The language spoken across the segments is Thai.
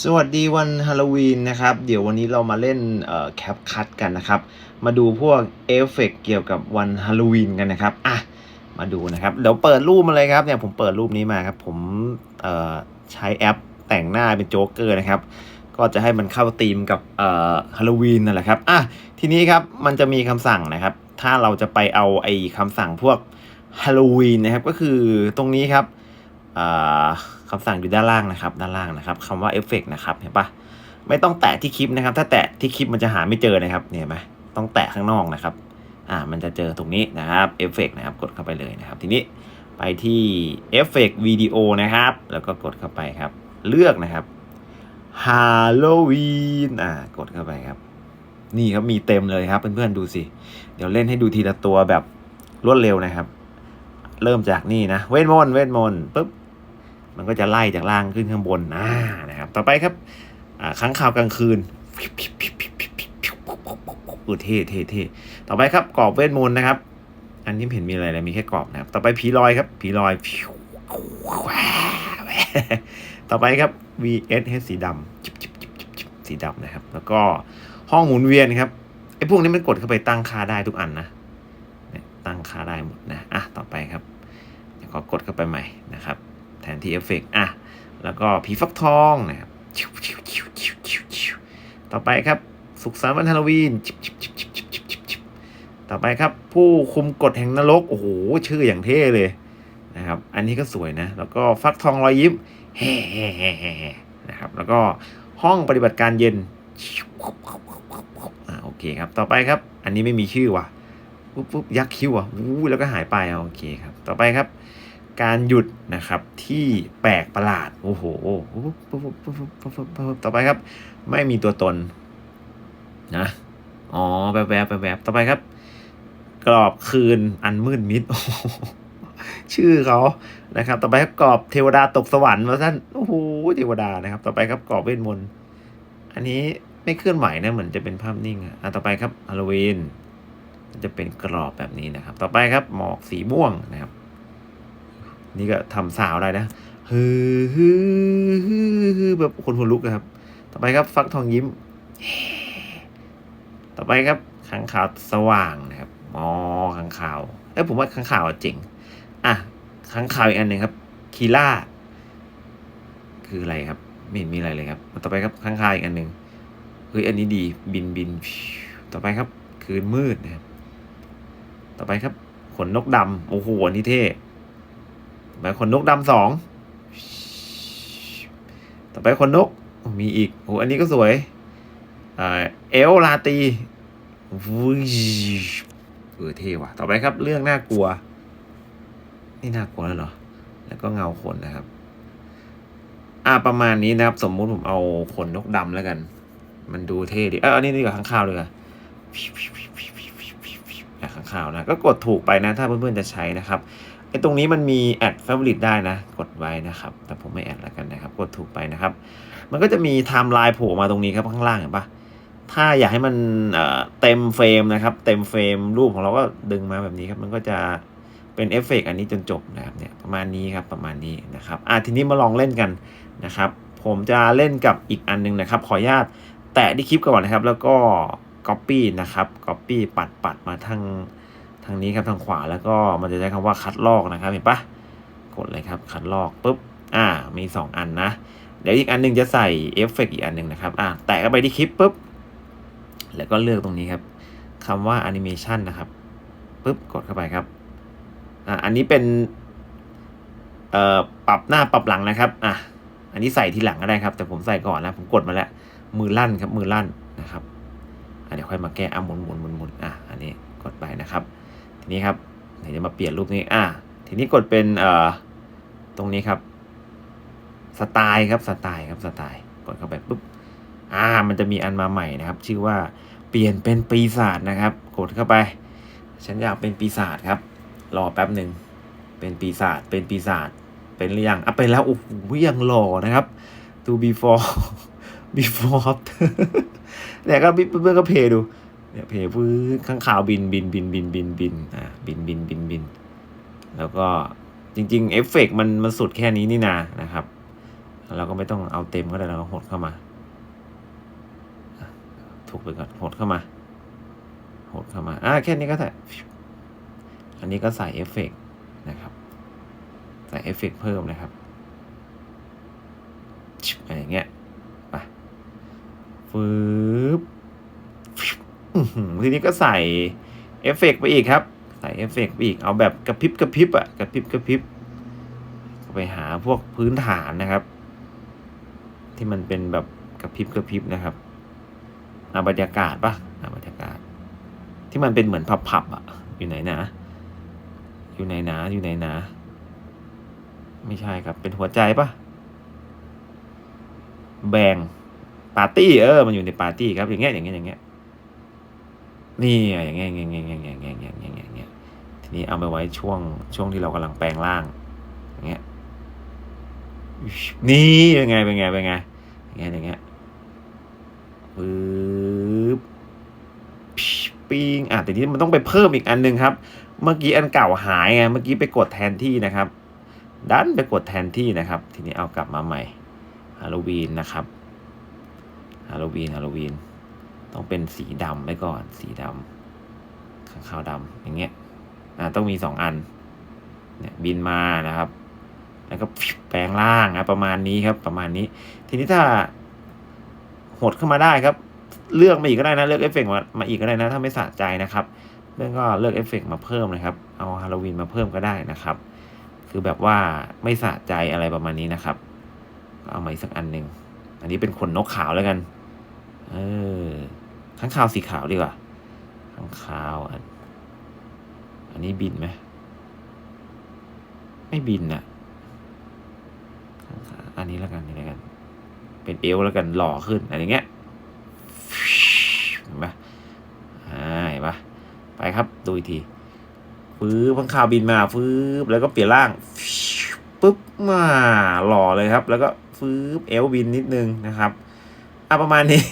สวัสดีวันฮาโลวีนนะครับ เดี๋ยววันนี้เรามาเล่นเอ่อแคปคัตกันนะครับ มาดูพวกเอฟเฟกต์เกี่ยวกับวันฮาโลวีนกันนะครับอะมาดูนะครับเดี๋ยวเปิดรูปมาเลยครับเนี่ยผมเปิดรูปนี้มาครับ ผมใช้แอปแต่งหน้าเป็นโจ๊กเกอร์นะครับ ก็จะให้มันเข้าธีมกับฮาโลวีนนั่นแหละครับอะทีนี้ครับมันจะมีคำสั่งนะครับ ถ้าเราจะไปเอาไอ้คำสั่งพวกฮาโลวีนนะครับก็คือตรงนี้ครับอ่า คำสั่งอยู่ด้านล่างนะครับ ด้านล่างนะครับคำว่าเอฟเฟกนะครับเห็นปะไม่ต้องแตะที่คลิปนะครับ ถ้าแตะที่คลิปมันจะหาไม่เจอนะครับเนี่ยเห็นไหมต้องแตะข้างนอกนะครับอ่ามันจะเจอตรงนี้นะครับเอฟเฟกนะครับกดเข้าไปเลยนะครับ ทีนี้ไปที่เอฟเฟกวิดีโอนะครับ แล้วก็กดเข้าไปครับ เลือกนะครับฮาโลวีนอ่ากดเข้าไปครับ นี่ครับมีเต็มเลยครับเพื่อนๆดูสิ เดี๋ยวเล่นให้ดูทีละตัวแบบรวดเร็วนะครับ เริ่มจากนี่นะ เวทมนต์เวทมนต์ปุ๊บ มันก็จะไล่จากล่างขึ้นข้างบนอ่านะครับ ต่อไปครับอ่าค้างคาวกลางคืนเออเท่เท่เท่ต่อไปครับกรอบเวทมนต์นะครับ อันนี้เห็นมีอะไรเลยมีแค่กรอบนะครับ ต่อไปผีลอยครับ ผีลอยต่อไปครับ VS สีดำสีดำนะครับ แล้วก็ห้องหมุนเวียนครับไอ้พวกนี้มันกดเข้าไปตั้งค่าได้ทุกอันนะตั้งค่าได้หมดนะอะต่อไปครับขอกดเข้าไปใหม่ ที่เอฟเฟกต์อะ แล้วก็ผีฟักทองนะครับต่อไปครับ สุขสันต์วันฮาโลวีนต่อไปครับผู้คุมกฎแห่งนรก โอ้โห ชื่ออย่างเท่เลยนะครับ อันนี้ก็สวยนะ แล้วก็ฟักทองรอยยิ้มแฮ่นะครับ แล้วก็ห้องปฏิบัติการเย็นอ่าโอเคครับ ต่อไปครับ อันนี้ไม่มีชื่อว่ะปุ๊บปุ๊บยักษ์คิ้วอะอู้แล้วก็หายไปอะโอเคครับ ต่อไปครับ การหยุดนะครับที่แปลกประหลาด โอ้โหต่อไปครับ ไม่มีตัวตนนะอ๋อแวบแวบแวบต่อไปครับ กรอบคืนอันมืดมิดชื่อเขานะครับ ต่อไปครับกรอบเทวดาตกสวรรค์มาท่านโอ้โหเทวดานะครับ ต่อไปครับกรอบเวทมนต์อันนี้ไม่เคลื่อนไหวนะเหมือนจะเป็นภาพนิ่งอะต่อไปครับฮาโลวีนจะเป็นกรอบแบบนี้นะครับ ต่อไปครับหมอกสีม่วงนะครับ นี่ก็ทำสาวได้นะฮือฮือฮือฮือแบบคนหัวลุกนะครับ ต่อไปครับฟักทองยิ้ม ต่อไปครับขังขาวสว่างนะครับอ๋อขังขาวเอ้ยผมว่าขังขาวเจ๋งอะขังขาวอีกอันหนึ่งครับคีล่าคืออะไรครับ ไม่เห็นมีอะไรเลยครับ ต่อไปครับขังขาวอีกอันหนึ่งเฮ้ยอันนี้ดีบินบินต่อไปครับ คืนมืดนะครับ ต่อไปครับ ขนนกดำโอ้โหอันนี้เท่ ไปขนนกดำสอง ต่อไปขนนก มีอีกโอ้อันนี้ก็สวยเอลลาตีวุ้ยเออเท่ว่ะ ต่อไปครับ เรื่องน่ากลัว นี่น่ากลัวแล้วเหรอ แล้วก็เงาขนนะครับ อ่าประมาณนี้นะครับ สมมุติผมเอาขนนกดำแล้วกัน มันดูเท่ดี เอออันนี้ดีกว่าข้างข้าวเลยอะข้างข้าวนะก็กดถูกไปนะ ถ้าเพื่อนๆจะใช้นะครับ ไอ้ตรงนี้มันมีแอด favorite ได้นะ กดไว้นะครับ แต่ผมไม่แอดแล้วกันนะครับ กดถูกไปนะครับ มันก็จะมีไทม์ไลน์โผล่มาตรงนี้ครับข้างล่างเห็นปะถ้าอยากให้มันเต็มเฟรมนะครับ เต็มเฟรมรูปของเราก็ดึงมาแบบนี้ครับ มันก็จะเป็นเอฟเฟกต์อันนี้จนจบนะครับเนี่ยประมาณนี้ครับประมาณนี้นะครับอะทีนี้มาลองเล่นกันนะครับ ผมจะเล่นกับอีกอันหนึงนะครับ ขออนุญาตแตะที่คลิปก่อนนะครับ แล้วก็ Copy นะครับ Copy ปัดปัดมาทาง ทางนี้ครับทางขวาแล้วก็มันจะใช้คำว่าคัดลอกนะครับเห็นปะกดเลยครับคัดลอกปุ๊บอ่ามี 2 อันนะ เดี๋ยวอีกอันหนึงจะใส่เอฟเฟกต์อีกอันหนึ่งนะครับอะแตะเข้าไปที่คลิปปุ๊บแล้วก็เลือกตรงนี้ครับคำว่าแอนิเมชันนะครับปุ๊บกดเข้าไปครับอะอันนี้เป็นเอ่อปรับหน้าปรับหลังนะครับอะอันนี้ใส่ทีหลังก็ได้ครับ แต่ผมใส่ก่อนแล้วผมกดมาแล้ว มือลั่นครับมือลั่นนะครับอะเดี๋ยวค่อยมาแก้อะหมุนหมุนหมุนหมุนอะอันนี้กดไปนะครับ ทีนี้ครับเดี๋ยวจะมาเปลี่ยนรูปนี้อะทีนี้กดเป็นเอ่อตรงนี้ครับสไตล์ครับสไตล์ครับสไตล์กดเข้าไปปุ๊บอ่ามันจะมีอันมาใหม่นะครับ ชื่อว่าเปลี่ยนเป็นปีศาจนะครับ กดเข้าไป ฉันอยากเป็นปีศาจครับ รอแป๊บหนึ่งเป็นปีศาจเป็นปีศาจเป็นหรือยังอะเป็นแล้วโอ้โหยังหล่อนะครับ to before before after เนี่ก็เพื่อนก็เพย์ดู เนี่ยเพย์พื้นข้างขาวบินบินบินบินบินบินอ่าบินบินบินบิน แล้วก็จริงๆเอฟเฟกต์มันมันสุดแค่นี้นี่นานะครับ เราก็ไม่ต้องเอาเต็มก็ได้เราก็หดเข้ามาถูกไปก่อนหดเข้ามาหดเข้ามาอ่าแค่นี้ก็ได้อันนี้ก็ใส่เอฟเฟกต์นะครับ ใส่เอฟเฟกต์เพิ่มนะครับอะไรอย่างเงี้ยไปฟืบอื้อหือ ทีนี้ก็ใส่เอฟเฟกต์ไปอีกครับ ใส่เอฟเฟกต์ไปอีก เอาแบบกระพริบกระพริบอะกระพริบกระพริบไปหาพวกพื้นฐานนะครับ ที่มันเป็นแบบกระพริบกระพริบนะครับเอาบรรยากาศปะเอาบรรยากาศ ที่มันเป็นเหมือนผับๆอะอยู่ไหนนะ อยู่ไหนนะ อยู่ไหนนะ ไม่ใช่ครับ เป็นหัวใจปะแบงปาร์ตี้เออ มันอยู่ในปาร์ตี้ครับ อย่างเงี้ยอย่างเงี้ยอย่างเงี้ย นี่อย่างเงี้ยอย่างเงี้ยอย่างเงี้ยอย่างเงี้ยอย่างเงี้ยอย่างเงี้ยอย่างเงี้ยทีนี้เอาไปไว้ช่วงช่วงที่เรากำลังแปลงร่างอย่างเงี้ยนี่เป็นไงเป็นไงเป็นไงอย่างเงี้ยอย่างเงี้ยปึ๊บปิ้งอะแต่นี้มันต้องไปเพิ่มอีกอันหนึ่งครับ เมื่อกี้อันเก่าหายไงเมื่อกี้ไปกดแทนที่นะครับ ดันไปกดแทนที่นะครับ ทีนี้เอากลับมาใหม่ฮาโลวีนนะครับฮาโลวีนฮาโลวีน ต้องเป็นสีดำไว้ก่อน สีดำข้างขาวดำอย่างเงี้ยอ่าต้องมีสองอันเนี่ยบินมานะครับ แล้วก็แปลงร่างนะประมาณนี้ครับ ประมาณนี้ ทีนี้ถ้าหดเข้ามาได้ครับ เลือกมาอีกก็ได้นะ เลือกเอฟเฟกต์มามาอีกก็ได้นะ ถ้าไม่สะใจนะครับเรื่องก็เลือกเอฟเฟกต์มาเพิ่มนะครับ เอาฮาโลวีนมาเพิ่มก็ได้นะครับ คือแบบว่าไม่สะใจอะไรประมาณนี้นะครับ ก็เอามาอีกสักอันหนึ่งอันนี้เป็นขนนกขาวแล้วกัน เออ ข้างขาวสีขาวดีกว่าข้างขาวอันอันนี้บินไหมไม่บินนะอันนี้แล้วกันนี่แล้วกัน เป็นเอวแล้วกันหล่อขึ้นอะไรเงี้ยเห็นปะอ่าเห็นปะไปครับดูอีกทีฟื้บข้างขาวบินมาฟื้บแล้วก็เปลี่ยนร่างปุ๊บมาหล่อเลยครับ แล้วก็ฟื้บเอวบินนิดนึงนะครับอะประมาณนี้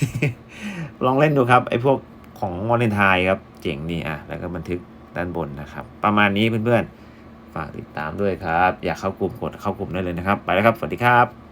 ลองเล่นดูครับไอ้พวกของวาเลนไทน์ครับเจ๋งนี่อะแล้วก็บันทึกด้านบนนะครับ ประมาณนี้เพื่อนๆ ฝากติดตามด้วยครับ อยากเข้ากลุ่มกดเข้ากลุ่มได้เลยนะครับ ไปแล้วครับ สวัสดีครับ